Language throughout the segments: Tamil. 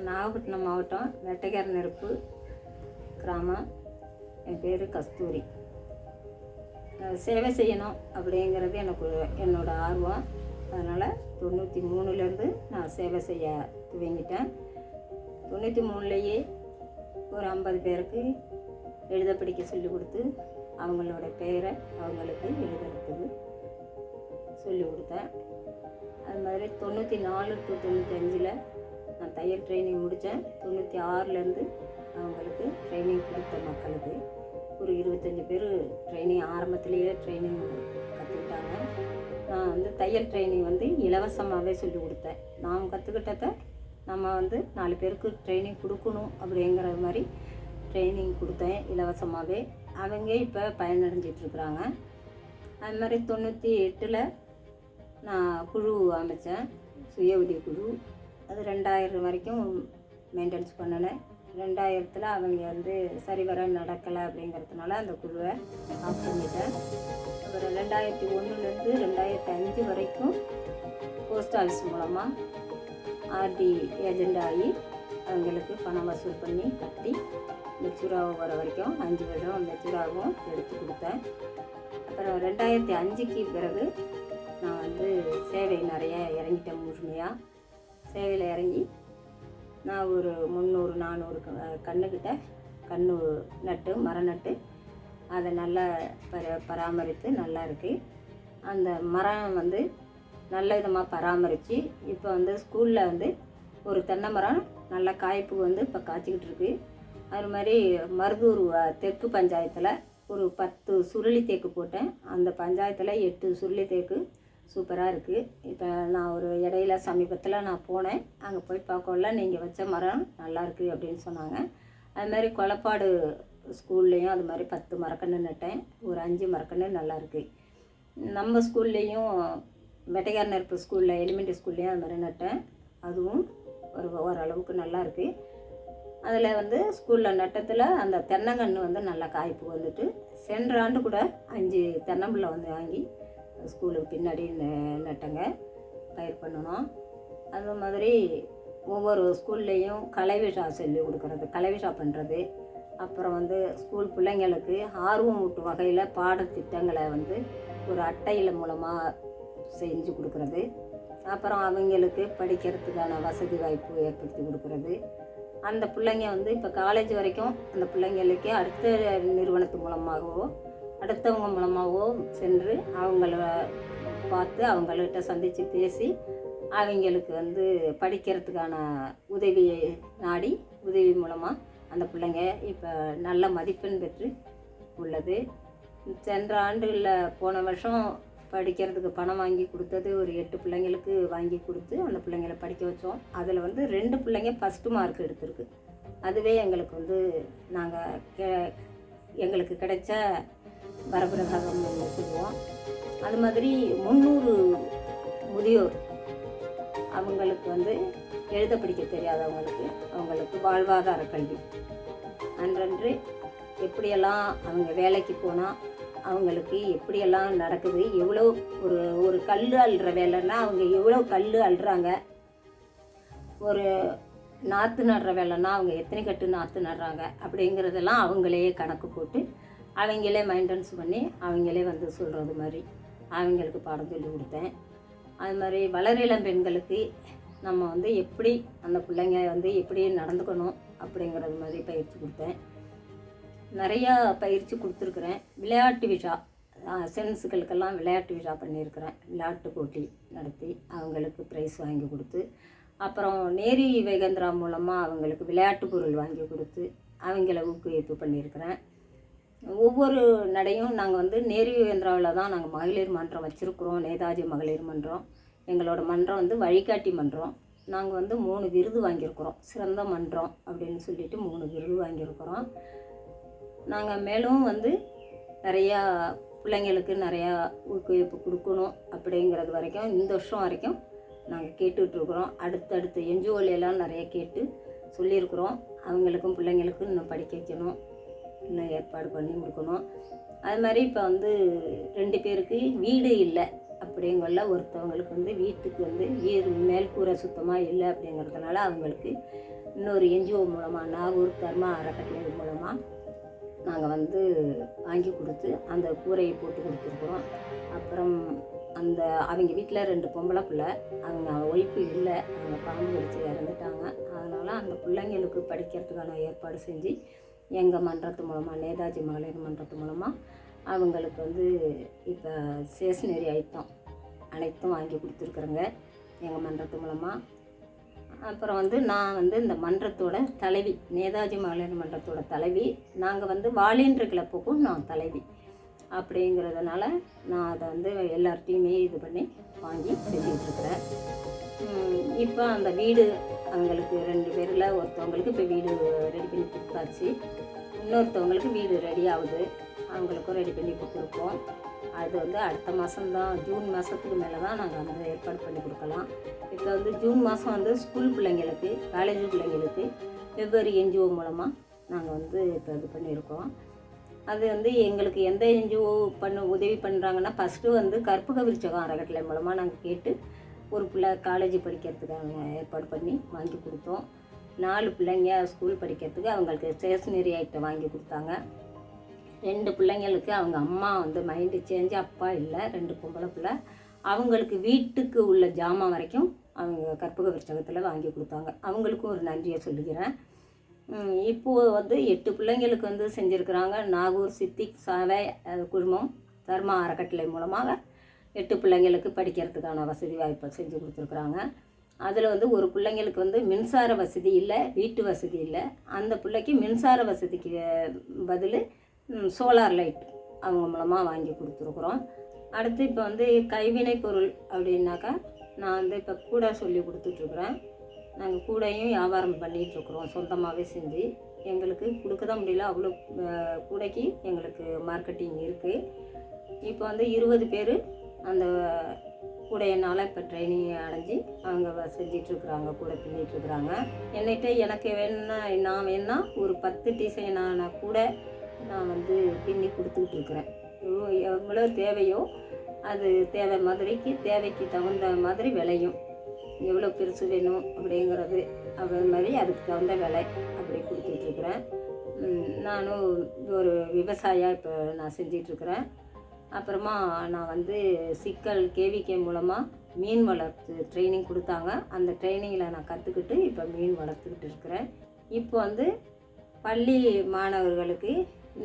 நான் நாகப்பட்டினம் மாவட்டம் வெட்டைக்கார நெருப்பு கிராமம். என் பேர் கஸ்தூரி. நான் சேவை செய்யணும் அப்படிங்கிறது எனக்கு என்னோட ஆர்வம். அதனால் தொண்ணூற்றி மூணுலேருந்து நான் சேவை செய்ய துவங்கிட்டேன். தொண்ணூற்றி மூணுலேயே ஒரு ஐம்பது பேருக்கு எழுத படிக்க சொல்லி கொடுத்து அவங்களோட பெயரை அவங்களுக்கு எழுதுறதுக்கு சொல்லி கொடுத்தேன். அது மாதிரி தொண்ணூற்றி நாலு டு தொண்ணூற்றி அஞ்சில் நான் தையல் ட்ரைனிங் முடித்தேன் தொண்ணூற்றி ஆறுலேருந்து அவங்களுக்கு ட்ரைனிங் கொடுத்த மக்களுக்கு. ஒரு இருபத்தஞ்சி பேர் ட்ரைனிங் ஆரம்பத்திலேயே ட்ரைனிங் கற்றுக்கிட்டாங்க நான் வந்து தையல் ட்ரைனிங் வந்து இலவசமாகவே சொல்லி கொடுத்தேன். நான் கற்றுக்கிட்டத நம்ம வந்து நாலு பேருக்கு ட்ரைனிங் கொடுக்கணும் அப்படிங்கிற மாதிரி ட்ரைனிங் கொடுத்தேன் இலவசமாகவே அவங்க இப்போ பயனடைஞ்சிட்ருக்குறாங்க அது மாதிரி தொண்ணூற்றி எட்டில் நான் குழு அமைச்சேன். சுய உதவி குழு. அது ரெண்டாயிரம் வரைக்கும் மெயின்டெனன்ஸ் பண்ணினேன் ரெண்டாயிரத்தில் அவங்க வந்து சரிவர நடக்கலை அப்படிங்கிறதுனால அந்த குழுவை ஆஃப் பண்ணிட்டேன். அப்புறம் ரெண்டாயிரத்தி ஒன்றுலேருந்து ரெண்டாயிரத்தி அஞ்சு வரைக்கும் போஸ்ட் ஆஃபீஸ் மூலமாக ஆர்டி ஏஜெண்ட் ஆகி அவங்களுக்கு பணம் வசூல் பண்ணி கட்டி மெச்சூராக வர வரைக்கும் அஞ்சு வருடம் மெச்சூராகவும் எடுத்து கொடுத்தேன். அப்புறம் ரெண்டாயிரத்தி அஞ்சுக்கு பிறகு நான் வந்து சேவை நிறைய இறங்கிட்டேன் முழுமையாக சேவையில் இறங்கி நான் ஒரு முந்நூறு நானூறு க- கன்றுக்கிட்ட கன்று நட்டு மரம் நட்டு அதை நல்லா பர பராமரித்து நல்லா இருக்குது அந்த மரம் வந்து நல்ல விதமாக பராமரித்து இப்போ வந்து ஸ்கூலில் வந்து ஒரு தென்னை மரம் நல்ல காய்ப்பு வந்து இப்போ காய்ச்சிக்கிட்டு இருக்கு. அது மாதிரி மருதூர் தெற்கு பஞ்சாயத்தில் ஒரு பத்து சுருளி தேக்கு போட்டேன். அந்த பஞ்சாயத்தில் எட்டு சுருளி தேக்கு சூப்பராக இருக்குது இப்போ நான் ஒரு இடையில சமீபத்தில் நான் போனேன். அங்கே போய் பார்க்கல நீங்கள் வச்ச மரம் நல்லாயிருக்கு அப்படின்னு சொன்னாங்க. அது மாதிரி கொலப்பாடு ஸ்கூல்லேயும் அது மாதிரி பத்து மரக்கன்று நட்டேன். ஒரு அஞ்சு மரக்கன்று நல்லாயிருக்கு நம்ம ஸ்கூல்லேயும் வெட்டைக்கார நெருப்பு ஸ்கூலில் எலிமெண்ட்ரி ஸ்கூல்லேயும் அது மாதிரி நட்டேன். அதுவும் ஒரு ஓரளவுக்கு நல்லாயிருக்கு அதில் வந்து ஸ்கூலில் நட்டத்தில் அந்த தென்னங்கன்று வந்து நல்லா காய்ப்பு வந்துட்டு சென்ற ஆண்டு கூட அஞ்சு தென்னம்பிள்ளை வந்து வாங்கி ஸ்கூலுக்கு பின்னாடி ந- நட்டங்க பயிர் பண்ணணும். அது மாதிரி ஒவ்வொரு ஸ்கூல்லேயும் கலை விழா சொல்லி கொடுக்குறது கலை விழா பண்ணுறது அப்புறம் வந்து ஸ்கூல் பிள்ளைங்களுக்கு ஆர்வம் ஊட்டு வகையில் பாடத்திட்டங்களை வந்து ஒரு அட்டையில் மூலமாக செஞ்சு கொடுக்குறது. அப்புறம் அவங்களுக்கு படிக்கிறதுக்கான வசதி வாய்ப்பு ஏற்படுத்தி கொடுக்குறது. அந்த பிள்ளைங்க வந்து இப்போ காலேஜ் வரைக்கும் அந்த பிள்ளைங்களுக்கு அடுத்த நிறுவனத்து மூலமாகவோ அடுத்தவங்க மூலமாகவோ சென்று அவங்கள பார்த்து அவங்கள்ட்ட சந்தித்து பேசி அவங்களுக்கு வந்து படிக்கிறதுக்கான உதவியை நாடி உதவி மூலமாக அந்த பிள்ளைங்க இப்போ நல்ல மதிப்பெண் பெற்று உள்ளது. சென்ற ஆண்டுகளில் போன வருஷம் படிக்கிறதுக்கு பணம் வாங்கி கொடுத்தது ஒரு எட்டு பிள்ளைங்களுக்கு வாங்கி கொடுத்து அந்த பிள்ளைங்கள படிக்க வச்சோம். அதில் வந்து ரெண்டு பிள்ளைங்க ஃபஸ்ட்டு மார்க் எடுத்திருக்கு. அதுவே எங்களுக்கு வந்து நாங்கள் கே எங்களுக்கு கிடைச்ச வரப்பிரசாதம் சொல்லுவோம் அது மாதிரி முந்நூறு முதியோர் அவங்களுக்கு வந்து எழுத படிக்க தெரியாதவங்களுக்கு அவங்களுக்கு வாழ்வாதார கல்வி. அன்றன்று எப்படியெல்லாம் அவங்க வேலைக்கு போனால் அவங்களுக்கு எப்படியெல்லாம் நடக்குது எவ்வளோ ஒரு ஒரு கல் அள்ளுற வேலைன்னா அவங்க எவ்வளோ கல் அள்ளுறாங்க? ஒரு நாற்று நடுற வேலைன்னா அவங்க எத்தனை கட்டு நாற்று நடுறாங்க? அப்படிங்கிறதெல்லாம் அவங்களையே கணக்கு போட்டு அவங்களே மெயின்டெனன்ஸ் பண்ணி அவங்களே வந்து சொல்கிறது மாதிரி அவங்களுக்கு பாடம் சொல்லி கொடுத்தேன். அது மாதிரி வளர இளம் பெண்களுக்கு நம்ம வந்து எப்படி அந்த பிள்ளைங்க வந்து எப்படி நடந்துக்கணும் அப்படிங்கிறது மாதிரி பயிற்சி கொடுத்தேன். நிறையா பயிற்சி கொடுத்துருக்குறேன். விளையாட்டு விழா சென்ஸுகளுக்கெல்லாம் விளையாட்டு விழா பண்ணியிருக்கிறேன். விளையாட்டு போட்டி நடத்தி அவங்களுக்கு ப்ரைஸ் வாங்கி கொடுத்து அப்புறம் நேரி வேகந்திரா மூலமாக அவங்களுக்கு விளையாட்டு பொருள் வாங்கி கொடுத்து அவங்கள ஊக்குவிப்பு பண்ணியிருக்கிறேன். ஒவ்வொரு நடையும் நாங்கள் வந்து நேரு வேகேந்திராவில் தான் நாங்கள் மகளிர் மன்றம் வச்சுருக்குறோம் நேதாஜி மகளிர் மன்றம். எங்களோட மன்றம் வந்து வழிகாட்டி மன்றம். நாங்கள் வந்து மூணு விருது வாங்கியிருக்கிறோம். சிறந்த மன்றம் அப்படின்னு சொல்லிட்டு மூணு விருது வாங்கியிருக்கிறோம். நாங்கள் மேலும் வந்து நிறையா பிள்ளைங்களுக்கு நிறையா ஊக்குவிப்பு கொடுக்கணும் அப்படிங்கிறது வரைக்கும் இந்த வருஷம் வரைக்கும் நாங்கள் கேட்டுட்ருக்குறோம். அடுத்தடுத்த என்ஜிஓலையெல்லாம் நிறைய கேட்டு சொல்லியிருக்கிறோம். அவங்களுக்கும் பிள்ளைங்களுக்கும் இன்னும் படிக்க வைக்கணும். இன்னும் ஏற்பாடு பண்ணி கொடுக்கணும். அது மாதிரி இப்போ வந்து ரெண்டு பேருக்கு வீடு இல்லை அப்படிங்கல ஒருத்தவங்களுக்கு வந்து வீட்டுக்கு வந்து வீடு மேல் கூரை சுத்தமாக இல்லை அப்படிங்கிறதுனால அவங்களுக்கு இன்னொரு என்ஜிஓ மூலமாக நாகூர் கர்மா அறக்கட்டளை மூலமாக நாங்கள் வந்து வாங்கி கொடுத்து அந்த கூரையை போட்டு கொடுத்துருக்குறோம். அப்புறம் அந்த அவங்க வீட்டில் ரெண்டு பொம்பளை பிள்ளை அவங்க ஒய்ஃபு இல்லை அவங்க பாம்பு வச்சு இறந்துட்டாங்க. அதனால் அந்த பிள்ளைங்களுக்கு படிக்கிறதுக்கான ஏற்பாடு செஞ்சு எங்கள் மன்றத்து மூலமாக நேதாஜி மகளிர் மன்றத்து மூலமாக அவங்களுக்கு வந்து இப்போ ஸ்டேஷ்னரி ஐட்டம் அனைத்தும் வாங்கி கொடுத்துருக்குறேங்க எங்கள் மன்றத்து மூலமாக அப்புறம் வந்து நான் வந்து இந்த மன்றத்தோட தலைவி நேதாஜி மகளிர் மன்றத்தோட தலைவி நாங்கள் வந்து வாலின்ற கிளப்புக்கும் நான் தலைவி அப்படிங்கிறதுனால நான் அதை வந்து எல்லார்ட்டையுமே இது பண்ணி வாங்கி செஞ்சிகிட்ருக்குறேன் இப்போ அந்த வீடு அவங்களுக்கு ரெண்டு பேரில் ஒருத்தவங்களுக்கு இப்போ வீடு ரெடி பண்ணி கொடுத்தாச்சு. இன்னொருத்தவங்களுக்கு வீடு ரெடி ஆகுது. அவங்களுக்கும் ரெடி பண்ணி கொடுத்துருக்கோம். அது வந்து அடுத்த மாதம்தான் ஜூன் மாதத்துக்கு மேலே தான் நாங்கள் வந்து ஏற்பாடு பண்ணி கொடுக்கலாம். இப்போ வந்து ஜூன் மாதம் வந்து ஸ்கூல் பிள்ளைங்களுக்கு காலேஜ் பிள்ளைங்களுக்கு வெவ்வேறு என்ஜிஓ மூலமாக நாங்கள் வந்து இப்போ இது பண்ணியிருக்கோம் அது வந்து எங்களுக்கு எந்த என்ஜிஓ பண்ண உதவி பண்ணுறாங்கன்னா ஃபஸ்ட்டு வந்து கற்பக விருச்சகம் அறக்கட்டளை மூலமாக நாங்கள் கேட்டு ஒரு பிள்ளை காலேஜ் படிக்கிறதுக்கு அவங்க ஏற்பாடு பண்ணி வாங்கி கொடுத்தோம். நாலு பிள்ளைங்க ஸ்கூல் படிக்கிறதுக்கு அவங்களுக்கு ஸ்டேஷ்னரி ஐட்டம் வாங்கி கொடுத்தாங்க. ரெண்டு பிள்ளைங்களுக்கு அவங்க அம்மா வந்து மைண்டு சேஞ்சு அப்பா இல்லை ரெண்டு பொம்பளை பிள்ளை. அவங்களுக்கு வீட்டுக்கு உள்ள ஜாமான் வரைக்கும் அவங்க கற்பக விருச்சகத்தில் வாங்கி கொடுத்தாங்க. அவங்களுக்கும் ஒரு நன்றியை சொல்லிக்கிறேன் இப்போது வந்து எட்டு பிள்ளைங்களுக்கு வந்து செஞ்சுருக்குறாங்க. நாகூர் சித்திக் சாலை குழுமம் தர்மா அறக்கட்டளை மூலமாக எட்டு பிள்ளைங்களுக்கு படிக்கிறதுக்கான வசதி வாய்ப்பை செஞ்சு கொடுத்துருக்குறாங்க. அதில் வந்து ஒரு பிள்ளைங்களுக்கு வந்து மின்சார வசதி இல்லை வீட்டு வசதி இல்லை. அந்த பிள்ளைக்கு மின்சார வசதிக்கு பதில் சோலார் லைட் அவங்க மூலமாக வாங்கி கொடுத்துருக்குறோம். அடுத்து இப்போ வந்து கைவினை பொருள் அப்படின்னாக்கா நான் வந்து இப்போ கூட சொல்லி கொடுத்துட்ருக்குறேன். நாங்கள் கூடையும் வியாபாரம் பண்ணிகிட்ருக்குறோம் சொந்தமாகவே செஞ்சு. எங்களுக்கு கொடுக்க தான் முடியல அவ்வளோ கூடைக்கு எங்களுக்கு மார்க்கெட்டிங் இருக்குது இப்போ வந்து இருபது பேர் அந்த கூடையினால் இப்போ ட்ரைனிங் அடைஞ்சு அவங்க செஞ்சிட்ருக்குறாங்க கூட பின்னிட்டுருக்குறாங்க என்னிட்ட எனக்கு வேணும்னா நான் வேணா ஒரு பத்து டிசைனான கூட நான் வந்து பின்னி கொடுத்துக்கிட்டு இருக்கிறேன் எவ்வளோ தேவையோ அது தேவை மாதிரிக்கு தேவைக்கு தகுந்த மாதிரி விலையும். எவ்வளோ பெருசு வேணும் அப்படிங்கிறது அது மாதிரி அதுக்கு தகுந்த விலை அப்படி கொடுத்துட்ருக்குறேன். நானும் ஒரு விவசாயியாக இப்போ நான் செஞ்சிட்ருக்குறேன். அப்புறமா நான் வந்து சிக்கல் கேவிகே மூலமாக மீன் வளர்த்து ட்ரைனிங் கொடுத்தாங்க. அந்த ட்ரைனிங்கில் நான் கற்றுக்கிட்டு இப்போ மீன் வளர்த்துக்கிட்டு இருக்கிறேன். இப்போ வந்து பள்ளி மாணவர்களுக்கு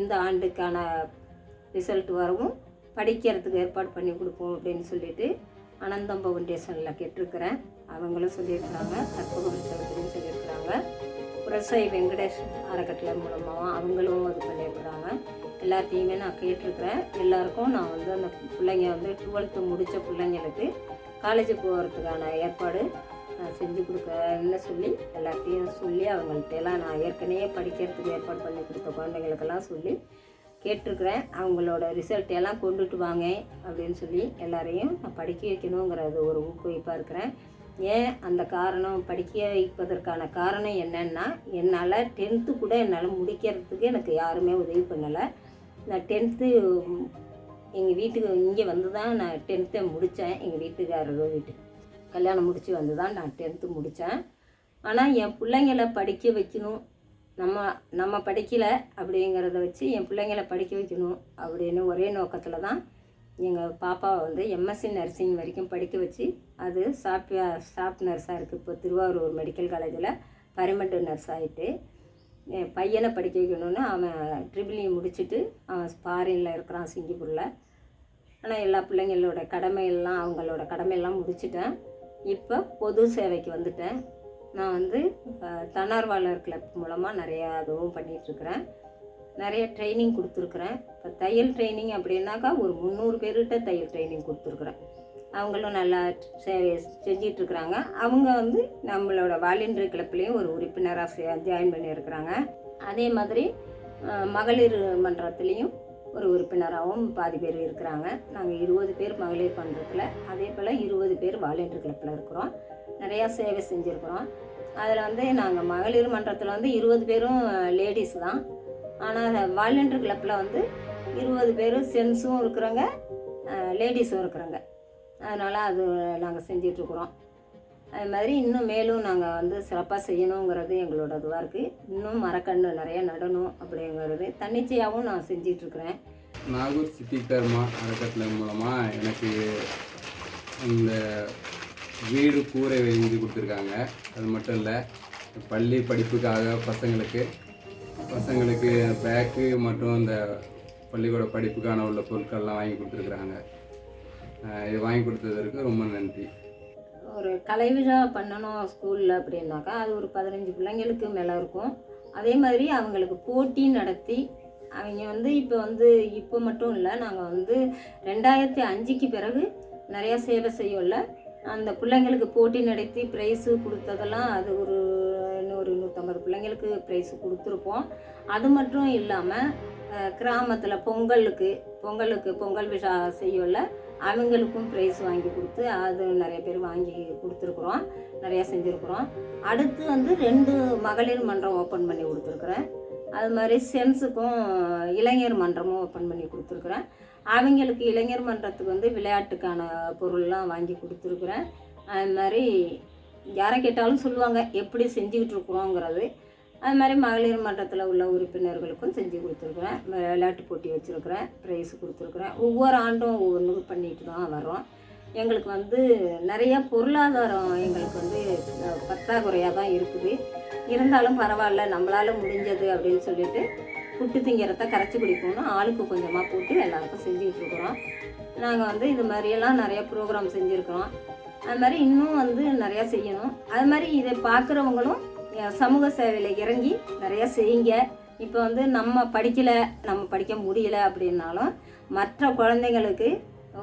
இந்த ஆண்டுக்கான ரிசல்ட் வரவும் படிக்கிறதுக்கு ஏற்பாடு பண்ணி கொடுப்போம் அப்படின்னு சொல்லிட்டு அனந்தம் ஃபவுண்டேஷனில் கேட்டிருக்கிறேன். அவங்களும் சொல்லியிருக்கிறாங்க. கற்பக அப்படின்னு சொல்லியிருக்கிறாங்க. புரசை வெங்கடேஷ் அறக்கட்டளை மூலமாகவும் அவங்களும் இது பண்ணியிருக்கிறாங்க. எல்லாத்தையுமே நான் கேட்டிருக்கிறேன் எல்லாருக்கும் நான் வந்து அந்த பிள்ளைங்க வந்து டுவெல்த்து முடித்த பிள்ளைங்களுக்கு காலேஜ் போகிறதுக்கான ஏற்பாடு நான் செஞ்சு கொடுக்கன்னு சொல்லி எல்லாத்தையும் சொல்லி அவங்கள்ட்ட எல்லாம் நான் ஏற்கனவே படிக்கிறதுக்கு ஏற்பாடு பண்ணி கொடுத்த குழந்தைங்களுக்கெல்லாம் சொல்லி கேட்டிருக்கிறேன். அவங்களோட ரிசல்ட் எல்லாம் கொண்டுட்டு வாங்க அப்படின்னு சொல்லி எல்லாரையும் நான் படிக்க வைக்கணுங்கிறது ஒரு ஊக்குவிப்பாக இருக்கிறேன். ஏன் அந்த காரணம்? படிக்க வைப்பதற்கான காரணம் என்னென்னா என்னால் டென்த்து கூட என்னால் முடிக்கிறதுக்கு எனக்கு யாருமே உதவி பண்ணலை. நான் டென்த்து எங்கள் வீட்டுக்கு இங்கே வந்து தான் நான் டென்த்தை முடித்தேன் எங்கள் வீட்டுக்காரரோ வீட்டு கல்யாணம் முடித்து வந்து தான் நான் டென்த்து முடித்தேன் ஆனால் என் பிள்ளைங்கள படிக்க வைக்கணும். நம்ம நம்ம படிக்கலை அப்படிங்கிறத வச்சு என் பிள்ளைங்கள படிக்க வைக்கணும் அப்படின்னு ஒரே நோக்கத்தில் தான் எங்கள் பாப்பாவை வந்து எம்எஸ்சி நர்சிங் வரைக்கும் படிக்க வச்சு அது சாஃப்ட்வேர் ஸ்டாஃப் நர்ஸாக இருக்குது இப்போ திருவாரூர் மெடிக்கல் காலேஜில் பரிமெண்ட் நர்ஸ் ஆகிட்டு என் பையனை படிக்க வைக்கணும்னு அவன் ட்ரிபிள் இ e முடிச்சுட்டு அவன் ஃபாரினில் இருக்கிறான் சிங்கப்பூரில். ஆனால் எல்லா பிள்ளைங்களோட கடமையெல்லாம் அவங்களோட கடமையெல்லாம் முடிச்சிட்டேன். இப்போ பொது சேவைக்கு வந்துட்டேன். நான் வந்து அஹ், தன்னார்வலர் கிளப் மூலமாக நிறையா அதுவும் பண்ணிகிட்ருக்குறேன் நிறைய ட்ரைனிங் கொடுத்துருக்குறேன். இப்போ தையல் ட்ரைனிங் அப்படின்னாக்கா ஒரு முந்நூறு பேர்கிட்ட தையல் ட்ரைனிங் கொடுத்துருக்குறேன். அவங்களும் நல்லா சேவை செஞ்சிட்ருக்குறாங்க. அவங்க வந்து நம்மளோட வாலண்டியர் கிளப்லேயும் ஒரு உறுப்பினராக ஜாயின் பண்ணியிருக்கிறாங்க. அதே மாதிரி மகளிர் மன்றத்துலேயும் ஒரு உறுப்பினராகவும் பாதி பேர் இருக்கிறாங்க. நாங்கள் இருபது பேர் மகளிர் மன்றத்தில் அதே போல் இருபது பேர் வாலண்டியர் கிளப்பில் இருக்கிறோம். நிறையா சேவை செஞ்சுருக்குறோம். அதில் வந்து நாங்கள் மகளிர் மன்றத்தில் வந்து இருபது பேரும் லேடிஸ் தான். ஆனால் வாலண்டியர் கிளப்பில் வந்து இருபது பேரும் ஜென்ஸும் இருக்கிறாங்க லேடிஸும் இருக்கிறாங்க. அதனால் அது நாங்கள் செஞ்சிட்ருக்குறோம். அது மாதிரி இன்னும் மேலும் நாங்கள் வந்து சிறப்பாக செய்யணுங்கிறது எங்களோட இதுவாக இருக்குது இன்னும் மரக்கன்று நிறைய நடணும் அப்படிங்கிறது தன்னிச்சையாகவும் நான் செஞ்சிட்ருக்குறேன். நாகூர் சித்தி கர்மா அறக்கட்டளை மூலமாக எனக்கு இந்த வீடு கூரை செஞ்சு கொடுத்துருக்காங்க. அது மட்டும் இல்லை பள்ளி படிப்புக்காக பசங்களுக்கு பசங்களுக்கு பேக்கு மற்றும் இந்த பள்ளிக்கூட படிப்புக்கான உள்ள பொருட்கள்லாம் வாங்கி கொடுத்துருக்குறாங்க. இது வாங்கி கொடுத்ததற்கு ரொம்ப நன்றி. ஒரு கலை விழா பண்ணணும் ஸ்கூலில் அப்படின்னாக்கா அது ஒரு பதினஞ்சு பிள்ளைங்களுக்கு மேலே இருக்கும். அதே மாதிரி அவங்களுக்கு போட்டி நடத்தி அவங்க வந்து இப்போ வந்து இப்போ மட்டும் இல்லை நாங்கள் வந்து ரெண்டாயிரத்தி அஞ்சுக்கு பிறகு நிறையா சேவை செய்யல அந்த பிள்ளைங்களுக்கு போட்டி நடத்தி ப்ரைஸு கொடுத்ததெல்லாம் அது ஒரு இன்னொரு நூற்றம்பது பிள்ளைங்களுக்கு ப்ரைஸு கொடுத்துருப்போம். அது மட்டும் இல்லாமல் கிராமத்தில் பொங்கலுக்கு பொங்கலுக்கு பொங்கல் விழா செய்யல அவங்களுக்கும் ப்ரைஸ் வாங்கி கொடுத்து அது நிறைய பேர் வாங்கி கொடுத்துருக்குறோம். நிறையா செஞ்சுருக்குறோம். அடுத்து வந்து ரெண்டு மகளிர் மன்றம் ஓப்பன் பண்ணி கொடுத்துருக்குறேன். அது மாதிரி சென்ஸுக்கும் இளைஞர் மன்றமும் ஓப்பன் பண்ணி கொடுத்துருக்குறேன். அவங்களுக்கு இளைஞர் மன்றத்துக்கு வந்து விளையாட்டுக்கான பொருள்லாம் வாங்கி கொடுத்துருக்குறேன். அது மாதிரி யாரை கேட்டாலும் சொல்லுவாங்க எப்படி செஞ்சுக்கிட்டு இருக்கிறோங்கிறது. அது மாதிரி மகளிர் மன்றத்தில் உள்ள உறுப்பினர்களுக்கும் செஞ்சு கொடுத்துருக்குறேன். விளையாட்டு போட்டி வச்சுருக்குறேன். ப்ரைஸ் கொடுத்துருக்குறேன். ஒவ்வொரு ஆண்டும் ஒவ்வொன்று பண்ணிட்டு தான் வரோம் எங்களுக்கு வந்து நிறைய பொருளாதாரம் எங்களுக்கு வந்து பற்றாக்குறையாக தான் இருக்குது. இருந்தாலும் பரவாயில்ல நம்மளால் முடிஞ்சது அப்படின்னு சொல்லிட்டு புட்டு திங்கிறத கரைச்சி குடிக்கணும்னு ஆளுக்கு கொஞ்சமாக போட்டு எல்லாருக்கும் செஞ்சுக்கிட்டுருக்குறோம் நாங்கள் வந்து இது மாதிரியெல்லாம் நிறைய ப்ரோக்ராம் செஞ்சுருக்குறோம். அது மாதிரி இன்னும் வந்து நிறையா செய்யணும். அது மாதிரி இதை பார்க்குறவங்களும் சமூக சேவையில் இறங்கி நிறையா செய்யுங்க. இப்போ வந்து நம்ம படிக்கலை நம்ம படிக்க முடியல அப்படின்னாலும் மற்ற குழந்தைங்களுக்கு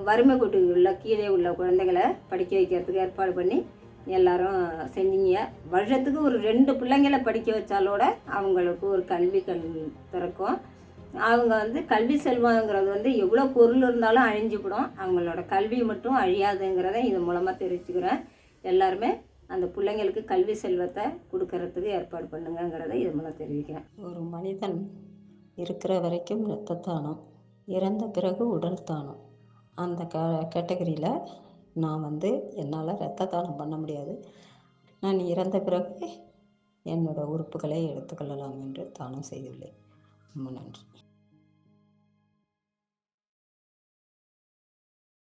வறுமை கோட்டுக்கு உள்ள கீழே உள்ள குழந்தைங்களை படிக்க வைக்கிறதுக்கு ஏற்பாடு பண்ணி எல்லாரும் செஞ்சீங்க. வருஷத்துக்கு ஒரு ரெண்டு பிள்ளைங்களை படிக்க வச்சாலோட அவங்களுக்கு ஒரு கல்வி கண் திறக்கும் அவங்க வந்து கல்வி செல்வங்கிறது வந்து எவ்வளோ பொருள் இருந்தாலும் அழிஞ்சுப்படும் அவங்களோட கல்வி மட்டும் அழியாதுங்கிறத இது மூலமாக தெரிவிச்சுக்கிறேன். எல்லாருமே அந்த பிள்ளைங்களுக்கு கல்வி செல்வத்தை கொடுக்கறதுக்கு ஏற்பாடு பண்ணுங்கங்கிறத இது மூலம் தெரிவிக்கிறேன். ஒரு மனிதன் இருக்கிற வரைக்கும் இரத்த தானம் இறந்த பிறகு உடல் தானம் அந்த க கேட்டகரியில் நான் வந்து என்னால் இரத்த தானம் பண்ண முடியாது. நான் இறந்த பிறகு என்னோடய உறுப்புகளை எடுத்துக்கொள்ளலாம் என்று தானம் செய்துள்ளேன். ரொம்ப நன்றி.